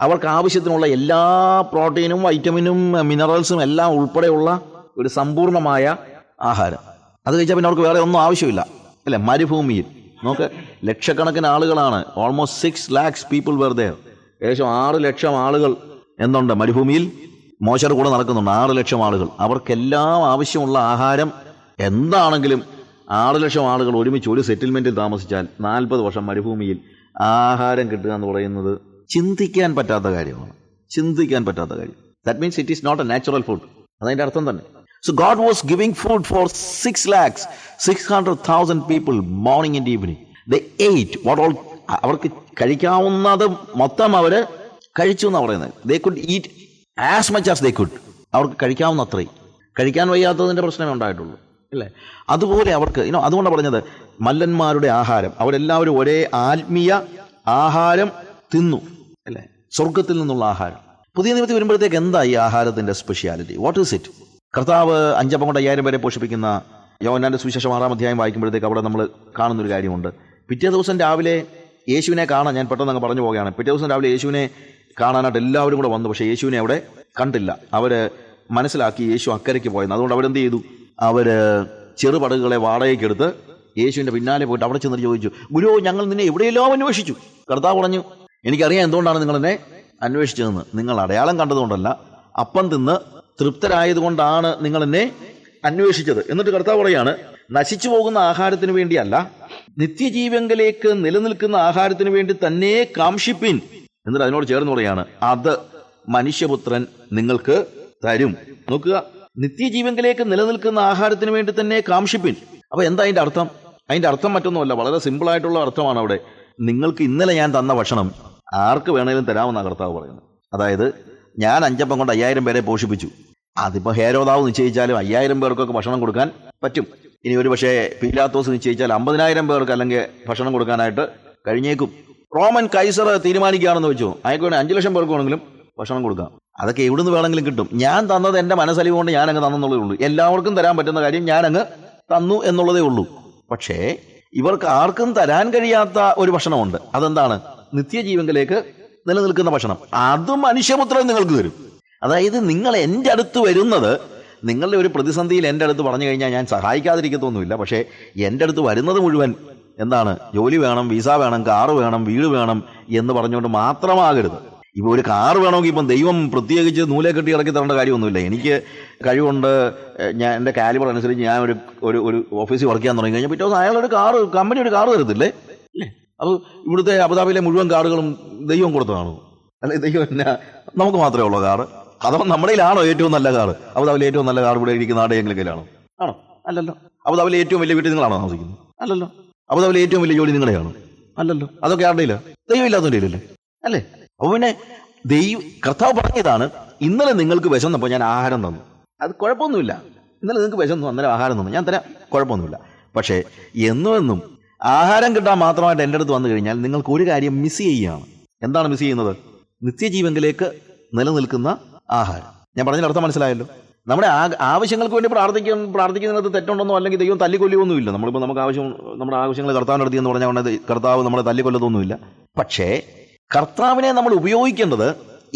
അവർക്ക് ആവശ്യത്തിനുള്ള എല്ലാ പ്രോട്ടീനും വൈറ്റമിനും മിനറൽസും എല്ലാം ഉൾപ്പെടെയുള്ള ഒരു സമ്പൂർണമായ ആഹാരം. അത് കഴിച്ചാൽ പിന്നെ അവർക്ക് വേറെ ഒന്നും ആവശ്യമില്ല. അല്ലേ? മരുഭൂമിയിൽ. നോക്ക് ലക്ഷക്കണക്കിന് ആളുകളാണ്. ഓൾമോസ്റ്റ് സിക്സ് ലാക്സ് പീപ്പിൾ വെറുതെ ഏകദേശം ആറ് ലക്ഷം ആളുകൾ എന്നുണ്ട് മരുഭൂമിയിൽ? മോശയുടെ കൂടെ നടക്കുന്നുണ്ട്. ആറ് ലക്ഷം ആളുകൾ. അവർക്കെല്ലാം ആവശ്യമുള്ള ആഹാരം എന്താണെങ്കിലും ആറ് ലക്ഷം ആളുകൾ ഒരുമിച്ച് ഒരു സെറ്റിൽമെന്റിൽ താമസിച്ചാൽ നാൽപ്പത് വർഷം മരുഭൂമിയിൽ ആഹാരം കിട്ടുക എന്ന് പറയുന്നത് ചിന്തിക്കാൻ പറ്റാത്ത കാര്യമാണ്. ചിന്തിക്കാൻ പറ്റാത്ത കാര്യം. That means it is not a natural food അതതിന്റെ അർത്ഥം തന്നെ. So God was giving food for six lakhs six hundred thousand people morning and evening the ate what all അവർക്ക് കഴിക്കാവുന്നത് മൊത്തം അവർ കഴിച്ചു എന്നാണ് പറയുന്നത്. They could eat as much as they could അവർക്ക് കഴിക്കാവുന്ന അത്രയും കഴിക്കാൻ വയ്യാത്തതിന്റെ പ്രശ്നമേ ഉണ്ടായിട്ടുള്ളൂ. അല്ലേ? അതുപോലെ അവർക്ക് ഇനോ അതുകൊണ്ടാണ് പറഞ്ഞത് മല്ലന്മാരുടെ ആഹാരം. അവരെല്ലാവരും ഒരേ ആത്മീയ ആഹാരം തിന്നു. അല്ലേ? സ്വർഗത്തിൽ നിന്നുള്ള ആഹാരം. പുതിയ നിയമത്തിൽ വരുമ്പോഴത്തേക്ക് എന്താ ഈ ആഹാരത്തിന്റെ സ്പെഷ്യാലിറ്റി വാട്ട് ഇസ് ഇറ്റ് കർത്താവ് അഞ്ചപ്പം കൊണ്ട് അയ്യായിരം പേരെ പോഷിപ്പിക്കുന്ന യോനാന്റെ സുവിശേഷം ആറാം അധ്യായം വായിക്കുമ്പോഴത്തേക്ക് അവിടെ നമ്മൾ കാണുന്ന ഒരു കാര്യമുണ്ട്. പിറ്റേ ദിവസം രാവിലെ യേശുവിനെ കാണാൻ ഞാൻ പെട്ടെന്ന് അങ്ങ് പറഞ്ഞു പോവുകയാണ്. പിറ്റേ ദിവസം രാവിലെ യേശുവിനെ കാണാനായിട്ട് എല്ലാവരും കൂടെ വന്നു. പക്ഷേ യേശുവിനെ അവിടെ കണ്ടില്ല. അവർ മനസ്സിലാക്കി യേശു അക്കരയ്ക്ക് പോയെന്ന്. അതുകൊണ്ട് അവരെന്ത് ചെയ്തു? അവർ ചെറുപടകുകളെ വാടകയ്ക്കെടുത്ത് യേശുവിന്റെ പിന്നാലെ പോയിട്ട് അവിടെ ചെന്നിട്ട് ചോദിച്ചു ഗുരു ഞങ്ങൾ നിന്നെ എവിടെയെല്ലാം അന്വേഷിച്ചു. കർത്താവ് പറഞ്ഞു എനിക്കറിയാം എന്തുകൊണ്ടാണ് നിങ്ങളെന്നെ അന്വേഷിച്ചതെന്ന്. നിങ്ങൾ അടയാളം കണ്ടതുകൊണ്ടല്ല അപ്പം തിന്ന് തൃപ്തരായതുകൊണ്ടാണ് നിങ്ങൾ എന്നെ അന്വേഷിച്ചത്. എന്നിട്ട് കർത്താവ് പറയാണ് നശിച്ചു പോകുന്ന ആഹാരത്തിന് വേണ്ടിയല്ല നിത്യജീവങ്കലേക്ക് നിലനിൽക്കുന്ന ആഹാരത്തിന് വേണ്ടി തന്നെ കാംഷിപ്പിൻ. എന്നിട്ട് അതിനോട് ചേർന്ന് പറയാണ് അത് മനുഷ്യപുത്രൻ നിങ്ങൾക്ക് തരും. നോക്കുക നിത്യജീവങ്കിലേക്ക് നിലനിൽക്കുന്ന ആഹാരത്തിന് വേണ്ടി തന്നെ കാംഷിപ്പിൻ. അപ്പൊ എന്താ അതിന്റെ അർത്ഥം? അതിന്റെ അർത്ഥം മറ്റൊന്നുമല്ല വളരെ സിമ്പിൾ ആയിട്ടുള്ള അർത്ഥമാണ് അവിടെ. നിങ്ങൾക്ക് ഇന്നലെ ഞാൻ തന്ന ഭക്ഷണം ആർക്ക് വേണേലും തരാമെന്നാണ് കർത്താവ് പറയുന്നത്. അതായത് ഞാൻ അഞ്ചപ്പം കൊണ്ട് അയ്യായിരം പേരെ പോഷിപ്പിച്ചു. അതിപ്പോൾ ഹേരോദാവ് നിശ്ചയിച്ചാലും അയ്യായിരം പേർക്കൊക്കെ ഭക്ഷണം കൊടുക്കാൻ പറ്റും. ഇനി ഒരു പക്ഷേ പീലാത്തോസ് നിശ്ചയിച്ചാൽ അമ്പതിനായിരം പേർക്ക് അല്ലെങ്കിൽ ഭക്ഷണം കൊടുക്കാനായിട്ട് കഴിഞ്ഞേക്കും. റോമൻ കൈസർ തീരുമാനിക്കുകയാണെന്ന് വെച്ചു? അയക്ക് വേണേൽ അഞ്ചു ലക്ഷം പേർക്ക് വേണമെങ്കിലും ഭക്ഷണം കൊടുക്കാം. അതൊക്കെ എവിടുന്ന് വേണമെങ്കിലും കിട്ടും. ഞാൻ തന്നത് എന്റെ മനസ്സലിവ് കൊണ്ട് ഞാൻ അങ്ങ് തന്നെന്നുള്ളതേ ഉള്ളൂ. എല്ലാവർക്കും തരാൻ പറ്റുന്ന കാര്യം ഞാൻ അങ്ങ് തന്നു എന്നുള്ളതേ ഉള്ളൂ. പക്ഷേ ഇവർക്ക് ആർക്കും തരാൻ കഴിയാത്ത ഒരു ഭക്ഷണമുണ്ട്. അതെന്താണ്? നിത്യജീവങ്കിലേക്ക് നിലനിൽക്കുന്ന ഭക്ഷണം. അതും മനുഷ്യപുത്രൻ നിങ്ങൾക്ക് തരും. അതായത് നിങ്ങൾ എന്റെ അടുത്ത് വരുന്നത് നിങ്ങളുടെ ഒരു പ്രതിസന്ധിയിൽ എന്റെ അടുത്ത് പറഞ്ഞു കഴിഞ്ഞാൽ ഞാൻ സഹായിക്കാതിരിക്കത്തൊന്നുമില്ല. പക്ഷേ എന്റെ അടുത്ത് വരുന്നത് മുഴുവൻ എന്താണ്? ജോലി വേണം വിസ വേണം കാറ് വേണം വീട് വേണം എന്ന് പറഞ്ഞുകൊണ്ട് മാത്രമാകരുത്. ഇപ്പോൾ ഒരു കാറ് വേണമെങ്കിൽ ഇപ്പം ദൈവം പ്രത്യേകിച്ച് നൂലെ കെട്ടി ഇറക്കി തരേണ്ട കാര്യമൊന്നുമില്ല. എനിക്ക് കഴിവുണ്ട്. ഞാൻ എന്റെ കാലിബർ അനുസരിച്ച് ഞാൻ ഒരു ഒരു ഓഫീസിൽ വർക്ക് ചെയ്യാൻ തുടങ്ങി കഴിഞ്ഞാൽ പിറ്റേ ദിവസം അയാളൊരു കാറ് കമ്പനി ഒരു കാറ് തരത്തില്ലേ? അത് ഇവിടുത്തെ അബുദാബിയിലെ മുഴുവൻ കാർഡുകളും ദൈവം കൊടുത്തതാണ്. അല്ലെ ദൈവം എന്നാ? നമുക്ക് മാത്രമേ ഉള്ളൂ കാർഡ് അഥവാ നമ്മുടെയിലാണോ ഏറ്റവും നല്ല കാർഡ് അബുദാബിലെ ഏറ്റവും നല്ല കാർഡ് ഇവിടെ ഇരിക്കുന്ന ആടെയെങ്കിലും കയ്യിലാണോ? ആണോ? അല്ലല്ലോ. അബുദാബിലെ ഏറ്റവും വലിയ വീട്ടിൽ നിങ്ങളാണോ താമസിക്കുന്നത്? അല്ലല്ലോ. അബുദാബിലെ ഏറ്റവും വലിയ ജോലി നിങ്ങളുടെയാണോ അല്ലല്ലോ. അതൊക്കെ ആരുടെ ഇല്ല ദൈവം ഇല്ലാത്തതിന്റെ ഇല്ലല്ലേ അല്ലേ? അപ്പോൾ പിന്നെ ദൈവം കർത്താവ് പറഞ്ഞതാണ് ഇന്നലെ നിങ്ങൾക്ക് വിശന്നപ്പോൾ ഞാൻ ആഹാരം തന്നു. അത് കുഴപ്പമൊന്നുമില്ല. ഇന്നലെ നിങ്ങൾക്ക് വിശന്നു അന്നേരം ആഹാരം തന്നു. ഞാൻ തരാം. കുഴപ്പമൊന്നുമില്ല. പക്ഷേ എന്നും എന്നും ആഹാരം കിട്ടാൻ മാത്രമായിട്ട് എന്റെ അടുത്ത് വന്നു കഴിഞ്ഞാൽ നിങ്ങൾക്ക് ഒരു കാര്യം മിസ് ചെയ്യുകയാണ്. എന്താണ് മിസ് ചെയ്യുന്നത്? നിത്യജീവങ്കിലേക്ക് നിലനിൽക്കുന്ന ആഹാരം. ഞാൻ പറഞ്ഞതിന് അർത്ഥം മനസ്സിലായല്ലോ. നമ്മുടെ ആവശ്യങ്ങൾക്ക് വേണ്ടി പ്രാർത്ഥിക്കും പ്രാർത്ഥിക്കുന്നതിനകത്ത് തെറ്റുണ്ടെന്നോ അല്ലെങ്കിൽ ദൈവം തല്ലിക്കൊല്ലുകയൊന്നുമില്ല നമ്മളിപ്പോൾ നമുക്ക് ആവശ്യം നമ്മുടെ ആവശ്യങ്ങൾ കർത്താവിന്റെ അടുത്ത് എന്ന് പറഞ്ഞാൽ കർത്താവ് നമ്മളെ തല്ലിക്കൊല്ലതൊന്നുമില്ല പക്ഷേ കർത്താവിനെ നമ്മൾ ഉപയോഗിക്കേണ്ടത്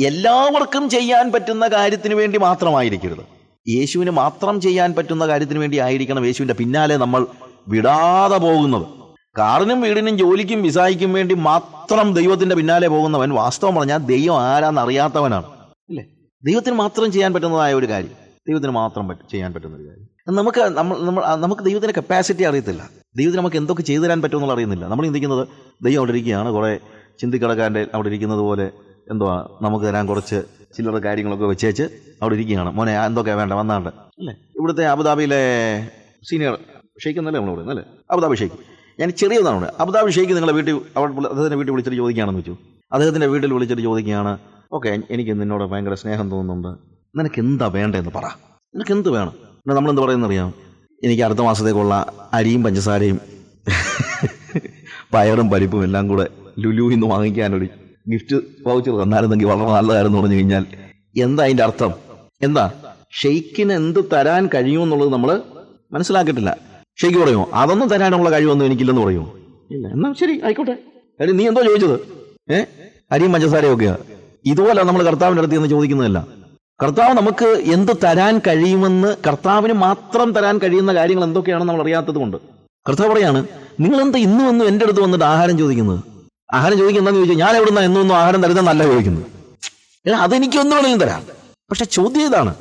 എല്ലാവർക്കും ചെയ്യാൻ പറ്റുന്ന കാര്യത്തിന് വേണ്ടി മാത്രമായിരിക്കരുത്. യേശുവിന് മാത്രം ചെയ്യാൻ പറ്റുന്ന കാര്യത്തിന് വേണ്ടി ആയിരിക്കണം യേശുവിന്റെ പിന്നാലെ നമ്മൾ വിടാതെ പോകുന്നത്. കാറിനും വീടിനും ജോലിക്കും വിസായിക്കും വേണ്ടി മാത്രം ദൈവത്തിന്റെ പിന്നാലെ പോകുന്നവൻ വാസ്തവം പറഞ്ഞാൽ ദൈവം ആരാന്ന് അറിയാത്തവനാണ് അല്ലേ ദൈവത്തിന് മാത്രം ചെയ്യാൻ പറ്റുന്നതായ ഒരു കാര്യം. ദൈവത്തിന് മാത്രം ചെയ്യാൻ പറ്റുന്ന ഒരു കാര്യം. നമുക്ക് നമ്മൾ നമ്മൾ നമുക്ക് ദൈവത്തിന്റെ കപ്പാസിറ്റി അറിയത്തില്ല. ദൈവത്തിന് നമുക്ക് എന്തൊക്കെ ചെയ്തു തരാൻ പറ്റുമെന്നുള്ള അറിയുന്നില്ല. നമ്മൾ ചിന്തിക്കുന്നത് ദൈവം അവിടെ ഇരിക്കുകയാണ്. കുറേ ചിന്തിക്കടക്കാന്റെ അവിടെ ഇരിക്കുന്നത് പോലെ എന്തുവാ നമുക്ക് തരാൻ കുറച്ച് ചില്ലറ കാര്യങ്ങളൊക്കെ വെച്ചേച്ച് അവിടെ ഇരിക്കുകയാണ്. മോനെ എന്തൊക്കെയാണ് വേണ്ട? വന്നാണ്ട്. അല്ലേ? ഇവിടുത്തെ അബുദാബിയിലെ സീനിയർ ഷെയ്ഖ് എന്നല്ലേ നമ്മൾ പറയുന്നത് അല്ലേ? Abu Dhabi sheikh. ഞാൻ ചെറിയ ഇവിടെ അബുദാബി ഷെയ്ക്ക് നിങ്ങളെ വീട്ടിൽ അവൾ അദ്ദേഹത്തിന്റെ വീട്ടിൽ വിളിച്ചിട്ട് ചോദിക്കുകയാണെന്ന് വെച്ചു. അദ്ദേഹത്തിന്റെ വീട്ടിൽ വിളിച്ചിട്ട് ചോദിക്കുകയാണ് ഓക്കെ എനിക്ക് നിന്നോട് ഭയങ്കര സ്നേഹം തോന്നുന്നുണ്ട്. നിനക്ക് എന്താ വേണ്ടതെന്ന് പറ. നിനക്ക് എന്ത് വേണം? പിന്നെ നമ്മളെന്ത് പറയുന്നറിയാം? എനിക്ക് അടുത്ത മാസത്തേക്കുള്ള അരിയും പഞ്ചസാരയും പയറും പരിപ്പും എല്ലാം കൂടെ ലുലു ഇന്ന് വാങ്ങിക്കാനൊരു ഗിഫ്റ്റ് വൗച്ചർ തന്നായിരുന്നെങ്കിൽ വളരെ നല്ലതായിരുന്നു പറഞ്ഞു കഴിഞ്ഞാൽ. എന്താ അതിന്റെ അർത്ഥം? എന്താ? ഷെയ്ക്കിന് എന്ത് തരാൻ കഴിയുമെന്നുള്ളത് നമ്മൾ മനസ്സിലാക്കിയിട്ടില്ല. ഷെയ്ക്ക് പറയുമോ? അതൊന്നും തരാനുള്ള കഴിവൊന്നും എനിക്കില്ലെന്ന് പറയുമോ? ഇല്ല എന്നാ ശരി ആയിക്കോട്ടെ. കാര്യം നീ എന്തോ ചോദിച്ചത്? ഏ? അരിയും പഞ്ചസാരയൊക്കെയാ ഇതുപോലെ നമ്മൾ കർത്താവിന്റെ അടുത്ത് എന്ന് ചോദിക്കുന്നതല്ല. കർത്താവ് നമുക്ക് എന്ത് തരാൻ കഴിയുമെന്ന് കർത്താവിന് മാത്രം തരാൻ കഴിയുന്ന കാര്യങ്ങൾ എന്തൊക്കെയാണെന്ന് നമ്മൾ അറിയാത്തത് കൊണ്ട്. കർത്താവ് പറയാണ് നിങ്ങൾ എന്ത് ഇന്നും ഒന്നും എന്റെ അടുത്ത് വന്നിട്ട് ആഹാരം ചോദിക്കുന്നത്? ആഹാരം ചോദിക്കുന്നതെന്ന് ചോദിച്ചാൽ ഞാൻ എവിടുന്ന എന്നൊന്നും ആഹാരം തരുന്നതല്ല ചോദിക്കുന്നത്. അതെനിക്ക് ഒന്നും വേണമെങ്കിലും തരാം. പക്ഷെ ചോദ്യം ഇതാണ്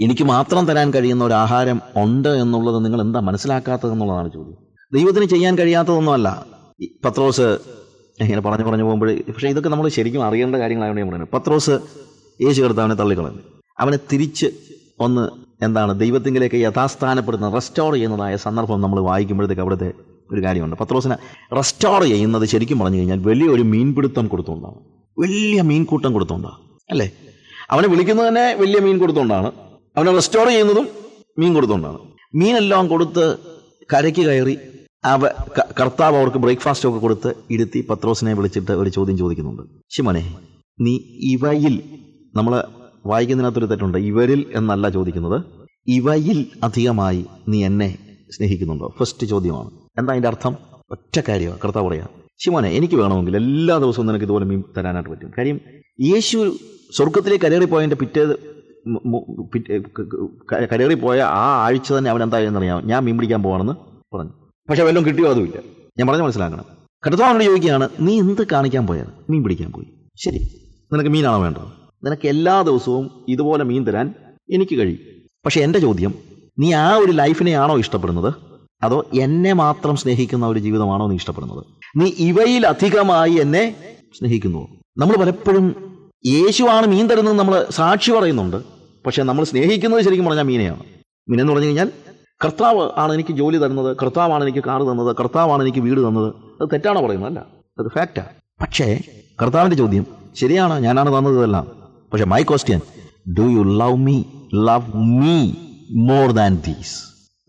എനിക്ക് മാത്രം തരാൻ കഴിയുന്ന ഒരു ആഹാരം ഉണ്ട് എന്നുള്ളത് നിങ്ങൾ എന്താ മനസ്സിലാക്കാത്തത് എന്നുള്ളതാണ് ചോദ്യം. ദൈവത്തിന് ചെയ്യാൻ കഴിയാത്തതൊന്നുമല്ല. പത്രോസ് ഇങ്ങനെ പറഞ്ഞു പറഞ്ഞു പോകുമ്പോൾ പക്ഷേ ഇതൊക്കെ നമ്മൾ ശരിക്കും അറിയേണ്ട കാര്യങ്ങളായതുകൊണ്ട് ഞാൻ പറയുന്നത് പത്രോസ് യേശു കർത്താവിനെ തള്ളിക്കളഞ്ഞു. അവനെ തിരിച്ച് ഒന്ന് എന്താണ് ദൈവത്തിങ്കിലേക്ക് യഥാസ്ഥാനപ്പെടുന്ന റെസ്റ്റോർ ചെയ്യുന്നതായ സന്ദർഭം നമ്മൾ വായിക്കുമ്പോഴത്തേക്ക് അവിടുത്തെ ഒരു കാര്യമുണ്ട്. പത്രോസിനെ റെസ്റ്റോർ ചെയ്യുന്നത് ശരിക്കും പറഞ്ഞു കഴിഞ്ഞാൽ വലിയൊരു മീൻപിടുത്തം കൊടുത്തുകൊണ്ടാണ്. വലിയ മീൻകൂട്ടം കൊടുത്തുകൊണ്ടാണ്. അല്ലേ? അവനെ വിളിക്കുന്നത് തന്നെ വലിയ മീൻ കൊടുത്തുകൊണ്ടാണ് അവനെ റെസ്റ്റോർ ചെയ്യുന്നതും മീൻ കൊടുത്തുകൊണ്ടാണ് മീനെല്ലാം കൊടുത്ത് കരയ്ക്ക് കയറി അവ കർത്താവ് അവർക്ക് ബ്രേക്ക്ഫാസ്റ്റ് ഒക്കെ കൊടുത്ത് ഇരുത്തി പത്രോസിനെ വിളിച്ചിട്ട് ഒരു ചോദ്യം ചോദിക്കുന്നുണ്ട്. ശിമനെ നീ ഇവയിൽ നമ്മൾ വായിക്കുന്നതിനകത്തൊരു തെറ്റുണ്ട്. ഇവരിൽ എന്നല്ല ചോദിക്കുന്നത്. ഇവയിൽ അധികമായി നീ എന്നെ സ്നേഹിക്കുന്നുണ്ടോ? ഫസ്റ്റ് ചോദ്യമാണ്. എന്താ അതിന്റെ അർത്ഥം? ഒറ്റ കാര്യമാണ്. കർത്താവ് പറയാം ശിമോനെ എനിക്ക് വേണമെങ്കിൽ എല്ലാ ദിവസവും നിനക്ക് ഇതുപോലെ മീൻ തരാനായിട്ട് പറ്റും. കാര്യം യേശു സ്വർഗത്തിലേക്ക് കരേറിപ്പോയതിന്റെ പിറ്റേ മു- പോയ ആ ആഴ്ച തന്നെ അവൻ എന്തായെന്നറിയാം ഞാൻ മീൻ പിടിക്കാൻ പോകണമെന്ന് പറഞ്ഞു. പക്ഷെ വല്ലതും കിട്ടിയോ അതുമില്ല. ഞാൻ പറഞ്ഞ് മനസ്സിലാക്കണം. കർത്താവിനോട് ചോദിക്കുകയാണ് നീ എന്ത് കാണിക്കാൻ പോയത്? മീൻ പിടിക്കാൻ പോയി. ശരി നിനക്ക് മീനാണോ വേണ്ടത്? നിനക്ക് എല്ലാ ദിവസവും ഇതുപോലെ മീൻ തരാൻ എനിക്ക് കഴിയും. പക്ഷെ എന്റെ ചോദ്യം നീ ആ ഒരു ലൈഫിനെയാണോ ഇഷ്ടപ്പെടുന്നത്? അതോ എന്നെ മാത്രം സ്നേഹിക്കുന്ന ഒരു ജീവിതമാണോ നീ ഇഷ്ടപ്പെടുന്നത്? നീ ഇവയിൽ അധികമായി എന്നെ സ്നേഹിക്കുന്നു നമ്മൾ പലപ്പോഴും യേശുവാണ് മീൻ തരുന്നത് നമ്മൾ സാക്ഷി പറയുന്നുണ്ട്. പക്ഷെ നമ്മൾ സ്നേഹിക്കുന്നത് ശരിക്കും പറഞ്ഞാൽ മീനയാണ്. മീനെന്ന് പറഞ്ഞു കഴിഞ്ഞാൽ കർത്താവ് ആണ് എനിക്ക് ജോലി തരുന്നത് കർത്താവാണ് എനിക്ക് കാറ് തന്നത് കർത്താവാണ് എനിക്ക് വീട് തന്നത്. അത് തെറ്റാണോ പറയുന്നത് അല്ല. അത് ഫാക്റ്റാ പക്ഷേ കർത്താവിന്റെ ചോദ്യം ശരിയാണ് ഞാനാണ് തന്നത് ഇതെല്ലാം പക്ഷെ my question do you love me love me more than these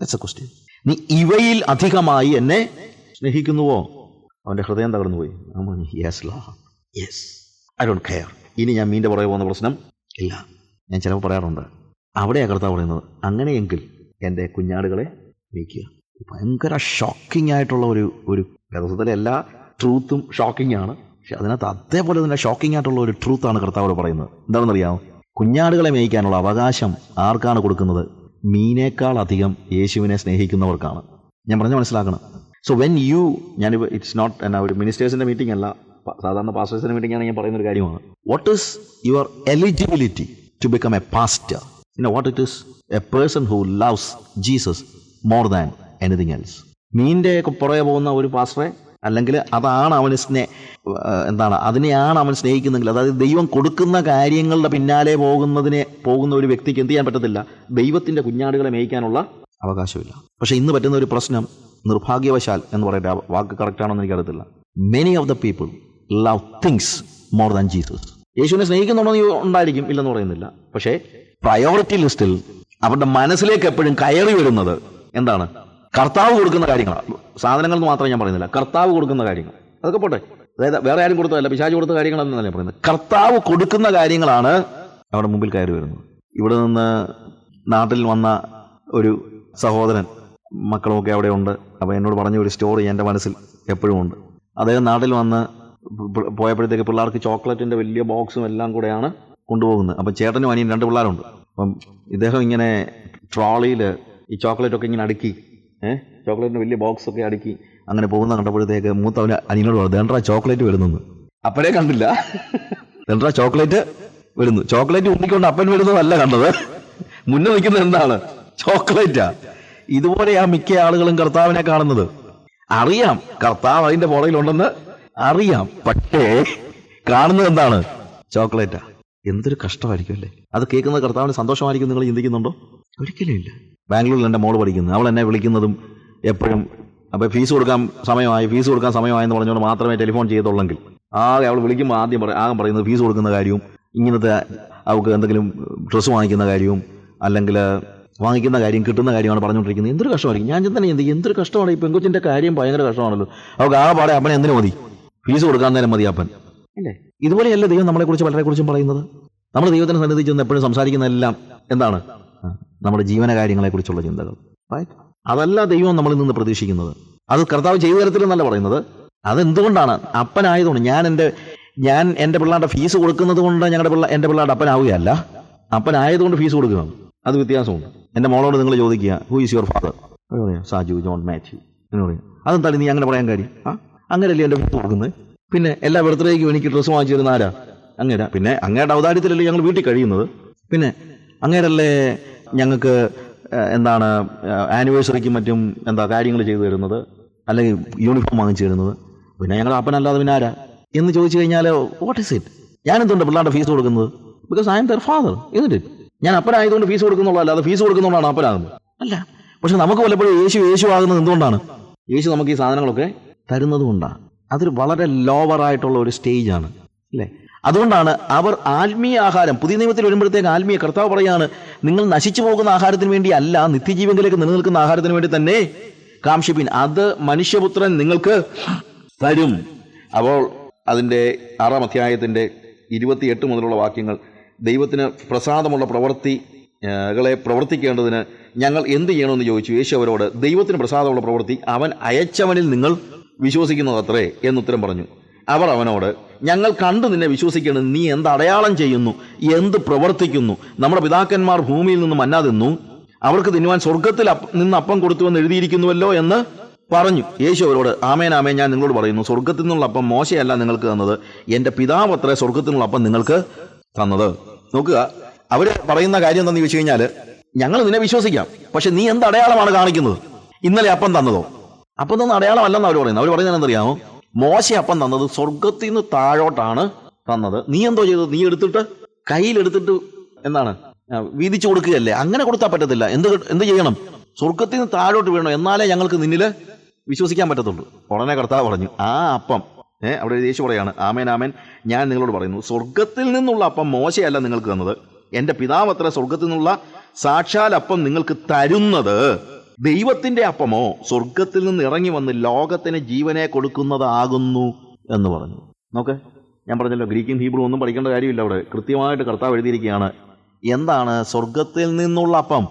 that's a question നീ ഇവയിൽ അധികമായി എന്നെ സ്നേഹിക്കുന്നുവോ? അവന്റെ ഹൃദയം തകർന്നു പോയി yes Lord yes I don't care ഇനി ഞാൻ മീന്റെ പുറകെ പോകുന്ന പ്രശ്നം ഇല്ല. ഞാൻ ചിലപ്പോൾ പറയാറുണ്ട്. അവിടെയാണ് കർത്താവ് പറയുന്നത്. അങ്ങനെയെങ്കിൽ എന്റെ കുഞ്ഞാടുകളെ മേയ്ക്കുക. ഭയങ്കര ഷോക്കിംഗ് ആയിട്ടുള്ള ഒരു ഒരു വേദപുസ്തകത്തിലെ എല്ലാ ട്രൂത്തും ഷോക്കിംഗ് ആണ്. പക്ഷെ അതിനകത്ത് അതേപോലെ തന്നെ ഷോക്കിംഗ് ആയിട്ടുള്ള ഒരു ട്രൂത്താണ് കർത്താവ് പറയുന്നത്. എന്താണെന്നറിയാമോ? കുഞ്ഞാടുകളെ മേയ്ക്കാനുള്ള അവകാശം ആർക്കാണ് കൊടുക്കുന്നത്? മീനേക്കാൾ അധികം യേശുവിനെ സ്നേഹിക്കുന്നവർക്കാണ്. ഞാൻ പറഞ്ഞു മനസ്സിലാക്കണം. സോ വെൻ യു ഞാൻ ഇറ്റ്സ് നോട്ട് എന്നാ ഒരു മിനിസ്റ്റേഴ്സിന്റെ മീറ്റിംഗ് അല്ല സാധാരണ പാസ്റ്റേഴ്സിന്റെ മീറ്റിംഗ് ആണ് ഞാൻ പറയുന്ന ഒരു കാര്യമാണ്. What is your eligibility to become a pastor you know what it is? A person who loves jesus more than anything else. മീന്റെ പുറകെ പോകുന്ന ഒരു പാസ്റ്ററെ അല്ലെങ്കിൽ അതാണ് അവന് സ്നേ എന്താണ് അതിനെയാണ് അവൻ സ്നേഹിക്കുന്നെങ്കിൽ അതായത് ദൈവം കൊടുക്കുന്ന കാര്യങ്ങളുടെ പിന്നാലെ പോകുന്നതിനെ പോകുന്ന ഒരു വ്യക്തിക്ക് എന്ത് ചെയ്യാൻ പറ്റത്തില്ല? ദൈവത്തിന്റെ കുഞ്ഞാടുകളെ മേയിക്കാനുള്ള അവകാശമില്ല. പക്ഷേ ഇന്ന് പറ്റുന്ന ഒരു പ്രശ്നം നിർഭാഗ്യവശാൽ എന്ന് പറയട്ടെ വാക്ക് കറക്റ്റാണോ എന്ന് എനിക്കറിയത്തില്ല. Many of the people love things more than Jesus യേശുവിനെ സ്നേഹിക്കുന്നുണ്ടോ എന്ന് ഉണ്ടായിരിക്കും ഇല്ലെന്ന് പറയുന്നില്ല. പക്ഷേ പ്രയോറിറ്റി ലിസ്റ്റിൽ അവരുടെ മനസ്സിലേക്ക് എപ്പോഴും കയറി വരുന്നത് എന്താണ്? കർത്താവ് കൊടുക്കുന്ന കാര്യങ്ങളാണ് സാധനങ്ങൾ എന്ന് മാത്രമേ ഞാൻ പറയുന്നില്ല. കർത്താവ് കൊടുക്കുന്ന കാര്യങ്ങൾ. അതൊക്കെ പോട്ടെ. അതായത് വേറെ ആരും കൊടുത്തതല്ല. പിശാജ് കൊടുത്ത കാര്യങ്ങളെന്നല്ല ഞാൻ പറയുന്നത്. കർത്താവ് കൊടുക്കുന്ന കാര്യങ്ങളാണ് അവരുടെ മുമ്പിൽ കയറി വരുന്നത്. ഇവിടെ നിന്ന് നാട്ടിൽ വന്ന ഒരു സഹോദരൻ മക്കളുമൊക്കെ അവിടെ ഉണ്ട്. അപ്പോൾ എന്നോട് പറഞ്ഞ ഒരു സ്റ്റോറി എന്റെ മനസ്സിൽ എപ്പോഴും ഉണ്ട്. അദ്ദേഹം നാട്ടിൽ വന്ന് പോയപ്പോഴത്തേക്ക് പിള്ളേർക്ക് ചോക്ലേറ്റിന്റെ വലിയ ബോക്സും എല്ലാം കൂടെയാണ് കൊണ്ടുപോകുന്നത്. അപ്പം ചേട്ടനും അനിയൻ രണ്ട് പിള്ളേരുണ്ട്. അപ്പം ഇദ്ദേഹം ഇങ്ങനെ ട്രോളിയിൽ ഈ ചോക്ലേറ്റ് ഒക്കെ ഇങ്ങനെ അടുക്കി ഏഹ് ചോക്ലേറ്റിന്റെ വലിയ ബോക്സ് ഒക്കെ അടുക്കി അങ്ങനെ പോകുന്ന കണ്ടപ്പോഴത്തേക്ക് മൂത്തവന് അനിയനോട് പറഞ്ഞു ദേണ്ടാ ചോക്ലേറ്റ് വരുന്നു അപ്പോഴേ കണ്ടില്ല. ദേണ്ട ചോക്ലേറ്റ് വരുന്നു. ചോക്ലേറ്റ് ഉണ്ണിക്കൊണ്ട് അപ്പൻ വരുന്നതല്ല കണ്ടത്. മുന്നേ നിൽക്കുന്നത് എന്താണ്? ചോക്ലേറ്റാ. ഇതുപോലെയാ മിക്ക ആളുകളും കർത്താവിനെ കാണുന്നത്. അറിയാം കർത്താവ് അതിന്റെ പുറകിലുണ്ടെന്ന് അറിയാം പക്ഷേ കാണുന്നത് എന്താണ്? ചോക്ലേറ്റാ. എന്തൊരു കഷ്ടമായിരിക്കും അല്ലേ? അത് കേൾക്കുന്ന കർത്താവിന് സന്തോഷമായിരിക്കും നിങ്ങൾ ചിന്തിക്കുന്നുണ്ടോ? ഒരിക്കലും ഇല്ല. ബാംഗ്ലൂരിൽ എന്റെ മോൾ പഠിക്കുന്നത് അവൾ എന്നെ വിളിക്കുന്നതും എപ്പോഴും അപ്പോൾ ഫീസ് കൊടുക്കാൻ സമയമായി ഫീസ് കൊടുക്കാൻ സമയമായെന്ന് പറഞ്ഞുകൊണ്ട് മാത്രമേ ടെലിഫോൺ ചെയ്തുള്ളെങ്കിൽ ആകെ അവൾ വിളിക്കുമ്പോൾ ആദ്യം പറ ആകെ പറയുന്നത് ഫീസ് കൊടുക്കുന്ന കാര്യവും ഇങ്ങനത്തെ അവൾക്ക് എന്തെങ്കിലും ഡ്രസ്സ് വാങ്ങിക്കുന്ന കാര്യവും അല്ലെങ്കിൽ വാങ്ങിക്കുന്ന കാര്യം കിട്ടുന്ന കാര്യമാണ് പറഞ്ഞുകൊണ്ടിരിക്കുന്നത്. എന്തൊരു കഷ്ടമായിരിക്കും. ഞാൻ തന്നെ എന്ത് എന്തൊരു കഷ്ടമാണ് ഈ പെൺകുച്ചിന്റെ കാര്യം ഭയങ്കര കഷ്ടമാണല്ലോ. അവൾക്ക് ആ പാടെ അപ്പനെ എന്തിനു മതി? ഫീസ് കൊടുക്കാൻ നേരം മതി അപ്പൻ. അല്ലേ? ഇതുപോലെയല്ല ദൈവം നമ്മളെക്കുറിച്ച് പലരെക്കുറിച്ചും പറയുന്നത്? നമ്മൾ ദൈവത്തിനെ സന്നിധി ചെന്ന് എപ്പോഴും സംസാരിക്കുന്നതെല്ലാം എന്താണ്? നമ്മുടെ ജീവന കാര്യങ്ങളെക്കുറിച്ചുള്ള ചിന്തകൾ? അതല്ല ദൈവം നമ്മളിൽ നിന്ന് പ്രതീക്ഷിക്കുന്നത്. അത് കർത്താവ് ചെയ്തു തരത്തിലെന്നല്ല പറയുന്നത്. അതെന്തുകൊണ്ടാണ്? അപ്പനായതുകൊണ്ട് ഞാൻ എന്റെ ഞാൻ എന്റെ പിള്ളേരുടെ ഫീസ് കൊടുക്കുന്നത് കൊണ്ട് ഞങ്ങളുടെ പിള്ള എന്റെ പിള്ളേരുടെ അപ്പനാവുകയല്ല. അപ്പനായതുകൊണ്ട് ഫീസ് കൊടുക്കുകയാണ് അത് വ്യത്യാസമുണ്ട്. എന്റെ മോളോട് നിങ്ങൾ ചോദിക്കുക who is your father Saju John Mathew എന്ന് പറയും അതെന്താണ് നീ അങ്ങനെ പറയാൻ കാര്യം? ആ? അങ്ങനെയല്ലേ എന്റെ പോകുന്നത്? പിന്നെ എല്ലാ ബർത്ത്ഡേക്കും എനിക്ക് ഡ്രസ്സ് വാങ്ങിച്ചു തരുന്ന ആരാ? അങ്ങേരാ. പിന്നെ അങ്ങയുടെ ഔദാര്യത്തിലല്ലേ ഞങ്ങൾ വീട്ടിൽ കഴിയുന്നത്? പിന്നെ അങ്ങേരല്ലേ ഞങ്ങൾക്ക് എന്താണ് ആനിവേഴ്സറിക്കും മറ്റും എന്താ കാര്യങ്ങൾ ചെയ്തു തരുന്നത്? അല്ലെങ്കിൽ യൂണിഫോം വാങ്ങിച്ചു തരുന്നത്? പിന്നെ ഞങ്ങളുടെ അപ്പനല്ലാതെ പിന്നെ ആരാ? എന്ന് ചോദിച്ചു കഴിഞ്ഞാൽ വാട്ട് ഇസ് ഇറ്റ് ഞാൻ എന്തുകൊണ്ട് പിള്ളേരുടെ ഫീസ് കൊടുക്കുന്നത്? Because I M there father ഇതിന്റെ ഞാൻ അപ്പനായതുകൊണ്ട് ഫീസ് കൊടുക്കുന്നുള്ള അല്ലാതെ ഫീസ് കൊടുക്കുന്നതുകൊണ്ടാണ് അപ്പനാകുന്നത്. അല്ല പക്ഷെ നമുക്ക് പലപ്പോഴും യേശു യേശു ആകുന്നത് എന്തുകൊണ്ടാണ്? യേശു നമുക്ക് ഈ സാധനങ്ങളൊക്കെ തരുന്നത് കൊണ്ടാണ് അതൊരു വളരെ ലോവറായിട്ടുള്ള ഒരു സ്റ്റേജാണ് അല്ലേ? അതുകൊണ്ടാണ് അവർ ആത്മീയ ആഹാരം പുതിയ നിയമത്തിൽ വരുമ്പോഴത്തേക്ക് ആത്മീയ കർത്താവ് പറയാണ് നിങ്ങൾ നശിച്ചു പോകുന്ന ആഹാരത്തിന് വേണ്ടി അല്ല നിത്യജീവനിലേക്ക് നിലനിൽക്കുന്ന ആഹാരത്തിന് വേണ്ടി തന്നെ കാംഷിപ്പിൻ. അത് മനുഷ്യപുത്രൻ നിങ്ങൾക്ക് തരും. അപ്പോൾ അതിന്റെ ആറാം അധ്യായത്തിന്റെ ഇരുപത്തിയെട്ട് മുതലുള്ള വാക്യങ്ങൾ ദൈവത്തിന് പ്രസാദമുള്ള പ്രവൃത്തി കളെ പ്രവർത്തിക്കേണ്ടതിന് ഞങ്ങൾ എന്ത് ചെയ്യണമെന്ന് ചോദിച്ചു. യേശു അവരോട് ദൈവത്തിന് പ്രസാദമുള്ള പ്രവൃത്തി അവൻ അയച്ചവനിൽ നിങ്ങൾ വിശ്വസിക്കുന്നത് അത്രേ എന്നുത്തരം പറഞ്ഞു. അവർ അവനോട് ഞങ്ങൾ കണ്ടു നിന്നെ വിശ്വസിക്കണം നീ എന്ത് അടയാളം ചെയ്യുന്നു? എന്ത് പ്രവർത്തിക്കുന്നു? നമ്മുടെ പിതാക്കന്മാർ ഭൂമിയിൽ നിന്ന് മന്നാ തിന്നു. അവർക്ക് തിന്നുവാൻ സ്വർഗത്തിൽ നിന്ന് അപ്പം കൊടുത്തുവെന്ന് എഴുതിയിരിക്കുന്നുവല്ലോ എന്ന് പറഞ്ഞു. യേശു അവരോട് ആമേൻ ആമേൻ ഞാൻ നിങ്ങളോട് പറയുന്നു. സ്വർഗത്തിൽ നിന്നുള്ള അപ്പം മോശയല്ല നിങ്ങൾക്ക് തന്നത്. എന്റെ പിതാവ് അത്ര സ്വർഗത്തിൽ നിന്നുള്ള അപ്പം നിങ്ങൾക്ക് തന്നത്. നോക്കുക അവർ പറയുന്ന കാര്യം എന്താണെന്ന് ചോദിച്ചു കഴിഞ്ഞാൽ ഞങ്ങൾ നിന്നെ വിശ്വസിക്കാം. പക്ഷെ നീ എന്ത് അടയാളമാണ് കാണിക്കുന്നത്? ഇന്നലെ അപ്പം തന്നതോ? അപ്പം ഇതൊന്നും അടയാളമല്ലെന്ന് അവർ പറയുന്നത്. അവർ പറയുന്നത് എന്തറിയാമോ മോശ അപ്പം തന്നത് സ്വർഗത്തിൽ നിന്ന് താഴോട്ടാണ് തന്നത്. നീ എന്തോ ചെയ്തത്? നീ എടുത്തിട്ട് കയ്യിലെടുത്തിട്ട് എന്താണ്? വീതിച്ചു കൊടുക്കുകയല്ലേ? അങ്ങനെ കൊടുത്താൽ പറ്റത്തില്ല. എന്ത് എന്ത് ചെയ്യണം? സ്വർഗത്തിൽ നിന്ന് താഴോട്ട് വീണോ എന്നാലേ ഞങ്ങൾക്ക് നിന്നിൽ വിശ്വസിക്കാൻ പറ്റത്തുള്ളൂ. ഉടനെ കർത്താവ് പറഞ്ഞു ആ അപ്പം. ഏഹ് അവിടെ യേശു പറയാണ് ആമേൻ ആമേൻ. ഞാൻ നിങ്ങളോട് പറയുന്നു സ്വർഗത്തിൽ നിന്നുള്ള അപ്പം മോശയല്ല നിങ്ങൾക്ക് തന്നത്. എന്റെ അത്ര സ്വർഗത്തിൽ നിന്നുള്ള സാക്ഷാൽ അപ്പം നിങ്ങൾക്ക് തരുന്നത്. ദൈവത്തിന്റെ അപ്പമോ സ്വർഗത്തിൽ നിന്ന് ഇറങ്ങി വന്ന് ലോകത്തിന് ജീവനെ കൊടുക്കുന്നതാകുന്നു എന്ന് പറഞ്ഞു. നോക്കെ ഞാൻ പറഞ്ഞല്ലോ ഗ്രീക്കും ഹീബ്രു ഒന്നും പഠിക്കേണ്ട കാര്യമില്ല അവിടെ. കൃത്യമായിട്ട് കർത്താവ് എഴുതിയിരിക്കുകയാണ് എന്താണ് സ്വർഗത്തിൽ നിന്നുള്ള അപ്പം?